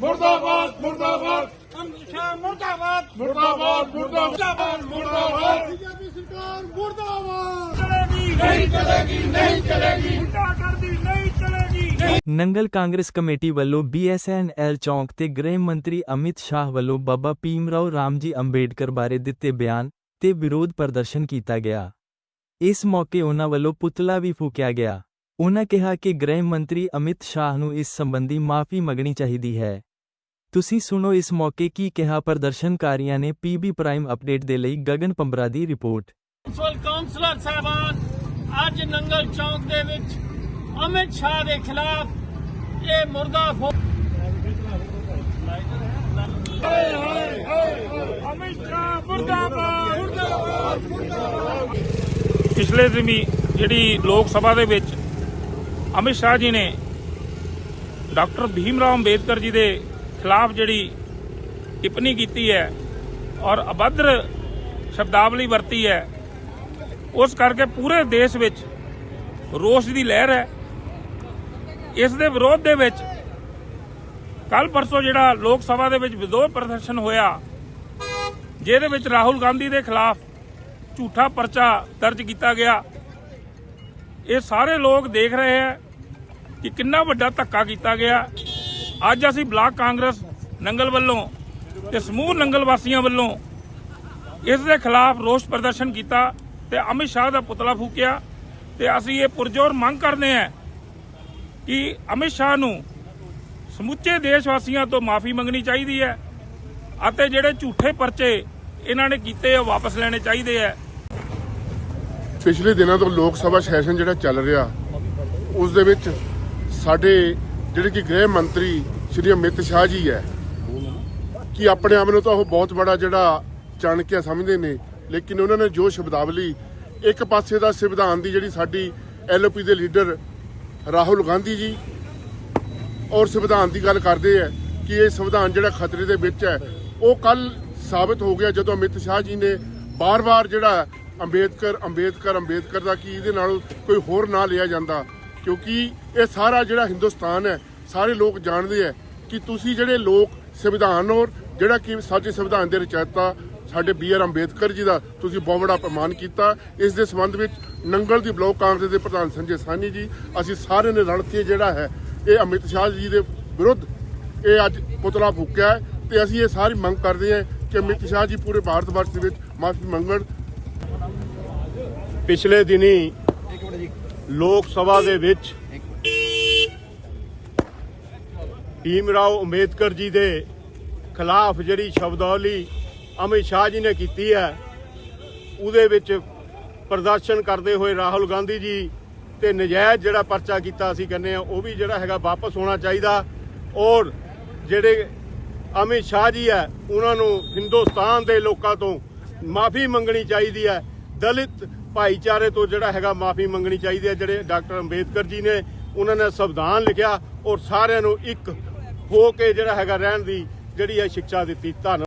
ਮੁਰਦਾਬਾਦ ਮੁਰਦਾਬਾਦ। ਅਮਿਤ ਸ਼ਾਹ ਮੁਰਦਾਬਾਦ ਮੁਰਦਾਬਾਦ। ਮੁਰਦਾਬਾਦ ਮੁਰਦਾਬਾਦ। ਬੀਜੇਪੀ ਸਰਕਾਰ ਮੁਰਦਾਬਾਦ। ਚਲੇਗੀ ਨਹੀਂ ਚਲੇਗੀ ਨਹੀਂ ਚਲੇਗੀ। ਕਰਦੀ ਨਹੀਂ ਚਲੇਗੀ ਨੰਗਲ ਕਾਂਗਰਸ ਕਮੇਟੀ ਵੱਲੋਂ ਬੀਐਸਐਨਐਲ ਚੌਂਕ ਤੇ ਗ੍ਰਹਿ ਮੰਤਰੀ ਅਮਿਤ ਸ਼ਾਹ ਵੱਲੋਂ ਬਾਬਾ ਭੀਮਰਾਓ ਰਾਮਜੀ ਅੰਬੇਡਕਰ ਬਾਰੇ ਦਿੱਤੇ ਬਿਆਨ ਤੇ ਵਿਰੋਧ ਪ੍ਰਦਰਸ਼ਨ ਕੀਤਾ ਗਿਆ। ਇਸ ਮੌਕੇ ਉਹਨਾਂ ਵੱਲੋਂ ਪੁਤਲਾ ਵੀ ਫੂਕਿਆ ਗਿਆ। ਉਹਨਾਂ ਕਿਹਾ ਕਿ ਗ੍ਰਹਿ ਮੰਤਰੀ ਅਮਿਤ ਸ਼ਾਹ ਨੂੰ ਇਸ ਸੰਬੰਧੀ ਮਾਫੀ ਮੰਗਣੀ ਚਾਹੀਦੀ ਹੈ। ਤੁਸੀਂ ਸੁਣੋ ਇਸ ਮੌਕੇ ਕੀ ਕਿਹਾ ਪ੍ਰਦਰਸ਼ਨਕਾਰੀਆਂ ਨੇ ਪੀਬੀ ਪ੍ਰਾਈਮ ਅਪਡੇਟ ਦੇ ਲਈ ਗਗਨ ਪੰਬਰਾ ਦੀ ਰਿਪੋਰਟ। ਪ੍ਰਿੰਸੀਪਲ ਕਾਉਂਸਲਰ ਸਾਹਿਬਾਨ ਅੱਜ ਨੰਗਲ ਚੌਂਕ ਦੇ ਵਿੱਚ ਅਮਿਤ ਸ਼ਾਹ ਦੇ ਖਿਲਾਫ ਇਹ ਮੁਰਦਾ ਫੋ ਅਮਿਤ ਸ਼ਾਹ ਮੁਰਦਾਬਾਦ ਮੁਰਦਾਬਾਦ ਪਿਛਲੇ ਦਿਨੀ ਜਿਹੜੀ ਲੋਕ ਸਭਾ ਦੇ ਵਿੱਚ ਅਮਿਤ ਸ਼ਾਹ ਜੀ ਨੇ ਡਾਕਟਰ ਭੀਮ ਰਾਓ ਅੰਬੇਦਕਰ ਜੀ ਦੇ ਖਿਲਾਫ ਜਿਹੜੀ ਟਿੱਪਣੀ ਕੀਤੀ ਹੈ ਔਰ ਅਭਦਰ ਸ਼ਬਦਾਵਲੀ ਵਰਤੀ ਹੈ, ਉਸ ਕਰਕੇ ਪੂਰੇ ਦੇਸ਼ ਵਿੱਚ ਰੋਸ ਦੀ ਲਹਿਰ ਹੈ। ਇਸ ਦੇ ਵਿਰੋਧ ਦੇ ਵਿੱਚ ਕੱਲ ਪਰਸੋਂ ਜਿਹੜਾ ਲੋਕ ਸਭਾ ਦੇ ਵਿੱਚ ਵਿਰੋਧ ਪ੍ਰਦਰਸ਼ਨ ਹੋਇਆ, ਜਿਹਦੇ ਵਿੱਚ ਰਾਹੁਲ ਗਾਂਧੀ ਦੇ ਖਿਲਾਫ ਝੂਠਾ ਪਰਚਾ ਦਰਜ ਕੀਤਾ ਗਿਆ। ਇਹ ਸਾਰੇ ਲੋਕ ਦੇਖ ਰਹੇ ਹੈ। ਕਿ ਕਿੰਨਾ ਵੱਡਾ ਧੱਕਾ ਕੀਤਾ ਗਿਆ। ਅੱਜ ਅਸੀਂ ਬਲਾਕ ਕਾਂਗਰਸ ਨੰਗਲ ਵੱਲੋਂ ਤੇ ਸਮੂਹ ਨੰਗਲ ਵਾਸੀਆਂ ਵੱਲੋਂ ਇਸ ਦੇ ਖਿਲਾਫ ਰੋਸ ਪ੍ਰਦਰਸ਼ਨ ਕੀਤਾ ਤੇ ਅਮਿਤ ਸ਼ਾਹ ਦਾ ਪੁਤਲਾ ਫੂਕਿਆ ਤੇ ਅਸੀਂ ਇਹ ਪੁਰਜੋਰ ਮੰਗ ਕਰਦੇ ਹਾਂ ਕਿ ਅਮਿਤ ਸ਼ਾਹ ਨੂੰ ਸਮੁੱਚੇ ਦੇਸ਼ ਵਾਸੀਆਂ ਤੋਂ ਮਾਫੀ ਮੰਗਣੀ ਚਾਹੀਦੀ ਹੈ ਅਤੇ ਜਿਹੜੇ ਝੂਠੇ ਪਰਚੇ ਇਹਨਾਂ ਨੇ ਕੀਤੇ ਉਹ ਵਾਪਸ ਲੈਣੇ ਚਾਹੀਦੇ ਹੈ ਪਿਛਲੇ ਦਿਨਾਂ ਤੋਂ ਲੋਕ ਸਭਾ ਸੈਸ਼ਨ ਜਿਹੜਾ ਚੱਲ ਰਿਹਾ, ਉਸ ਦੇ ਵਿੱਚ ਸਾਡੇ ਜਿਹੜੇ ਕਿ ਗ੍ਰਹਿ ਮੰਤਰੀ ਸ਼੍ਰੀ ਅਮਿਤ ਸ਼ਾਹ ਜੀ ਹੈ, ਕਿ ਆਪਣੇ ਆਪ ਨੂੰ ਤਾਂ ਉਹ ਬਹੁਤ ਬੜਾ ਜਿਹੜਾ ਚਾਣਕਿਆ ਸਮਝਦੇ ਨੇ, ਲੇਕਿਨ ਉਹਨਾਂ ਨੇ ਜੋ ਸ਼ਬਦਾਵਲੀ ਇੱਕ ਪਾਸੇ ਦਾ ਸੰਵਿਧਾਨ ਦੀ ਜਿਹੜੀ ਸਾਡੀ ਐਲਓਪੀ ਦੇ ਲੀਡਰ ਰਾਹੁਲ ਗਾਂਧੀ ਜੀ ਔਰ ਸੰਵਿਧਾਨ ਦੀ ਗੱਲ ਕਰਦੇ ਆ ਕਿ ਇਹ ਸੰਵਿਧਾਨ ਜਿਹੜਾ ਖਤਰੇ ਦੇ ਵਿੱਚ ਹੈ, ਉਹ ਕੱਲ ਸਾਬਤ ਹੋ ਗਿਆ ਜਦੋਂ ਅਮਿਤ ਸ਼ਾਹ ਜੀ ਨੇ ਬਾਰ-ਬਾਰ ਜਿਹੜਾ ਅੰਬੇਦਕਰ ਅੰਬੇਦਕਰ ਅੰਬੇਦਕਰ ਦਾ ਕੀ ਇਹਦੇ ਨਾਲ ਕੋਈ ਹੋਰ ਨਾਂ ਲਿਆ ਜਾਂਦਾ ਕਿਉਂਕਿ ਇਹ ਸਾਰਾ ਜਿਹੜਾ ਹਿੰਦੁਸਤਾਨ ਹੈ, ਸਾਰੇ ਲੋਕ ਜਾਣਦੇ ਆ ਕਿ ਤੁਸੀਂ ਜਿਹੜੇ ਲੋਕ ਸੰਵਿਧਾਨ ਔਰ ਜਿਹੜਾ ਕਿ ਸਾਡੇ ਸੰਵਿਧਾਨ ਦੇ ਰਚਇਤਾ ਸਾਡੇ ਬੀ ਆਰ ਅੰਬੇਦਕਰ ਜੀ ਦਾ ਤੁਸੀਂ ਬਹੁਤ ਬੜਾ ਅਪਮਾਨ ਕੀਤਾ। ਇਸ ਦੇ ਸੰਬੰਧ ਵਿੱਚ ਨੰਗਲ ਦੀ ਬਲਾਕ ਕਾਂਗਰਸ ਦੇ ਪ੍ਰਧਾਨ ਸੰਜੇ ਸਾਨੀ ਜੀ, ਅਸੀਂ ਸਾਰੇ ਨੇ ਰਲ ਕੇ ਜਿਹੜਾ ਹੈ, ਇਹ ਅਮਿਤ ਸ਼ਾਹ ਜੀ ਦੇ ਵਿਰੁੱਧ ਇਹ ਅੱਜ ਪੁਤਲਾ ਫੂਕਿਆ ਹੈ ਤੇ ਅਸੀਂ ਇਹ ਸਾਰੀ ਮੰਗ ਕਰਦੇ ਹਾਂ ਕਿ ਅਮਿਤ ਸ਼ਾਹ ਜੀ ਪੂਰੇ ਭਾਰਤ ਵਰਸ਼ ਦੇ ਵਿੱਚ ਮਾਫੀ ਮੰਗਣ। ਪਿਛਲੇ ਦਿਨੀ ਲੋਕ ਸਭਾ ਦੇ ਵਿੱਚ ਭੀਮ ਰਾਓ ਅੰਬੇਦਕਰ ਜੀ ਦੇ ਖਿਲਾਫ ਜਿਹੜੀ ਸ਼ਬਦਾਵਲੀ ਅਮਿਤ ਸ਼ਾਹ ਜੀ ਨੇ ਕੀਤੀ ਹੈ, ਉਹਦੇ ਵਿੱਚ ਪ੍ਰਦਰਸ਼ਨ ਕਰਦੇ ਹੋਏ ਰਾਹੁਲ ਗਾਂਧੀ ਜੀ ਤੇ ਨਜਾਇਜ਼ ਜਿਹੜਾ ਪਰਚਾ ਕੀਤਾ ਅਸੀਂ ਕਹਿੰਦੇ ਆ ਉਹ ਵੀ ਜਿਹੜਾ ਹੈਗਾ ਵਾਪਸ ਹੋਣਾ ਚਾਹੀਦਾ। ਔਰ ਜਿਹੜੇ ਅਮਿਤ ਸ਼ਾਹ ਜੀ ਹੈ, ਉਹਨਾਂ ਨੂੰ ਹਿੰਦੁਸਤਾਨ ਦੇ ਲੋਕਾਂ ਤੋਂ ਮਾਫੀ ਮੰਗਣੀ ਚਾਹੀਦੀ ਹੈ। ਦਲਿਤ ਭਾਈਚਾਰੇ ਤੋਂ ਜਿਹੜਾ ਹੈਗਾ ਮਾਫੀ ਮੰਗਣੀ ਚਾਹੀਦੀ ਹੈ। ਜਿਹੜੇ ਡਾਕਟਰ ਅੰਬੇਦਕਰ ਜੀ ਨੇ, ਉਹਨਾਂ ਨੇ ਸੰਵਿਧਾਨ ਲਿਖਿਆ ਔਰ ਸਾਰਿਆਂ ਨੂੰ ਇੱਕ ਹੋ ਕੇ ਜਿਹੜਾ ਹੈਗਾ ਰਹਿਣ ਦੀ ਜਿਹੜੀ ਹੈ ਸਿੱਖਿਆ ਦਿੱਤੀ। ਧੰਨ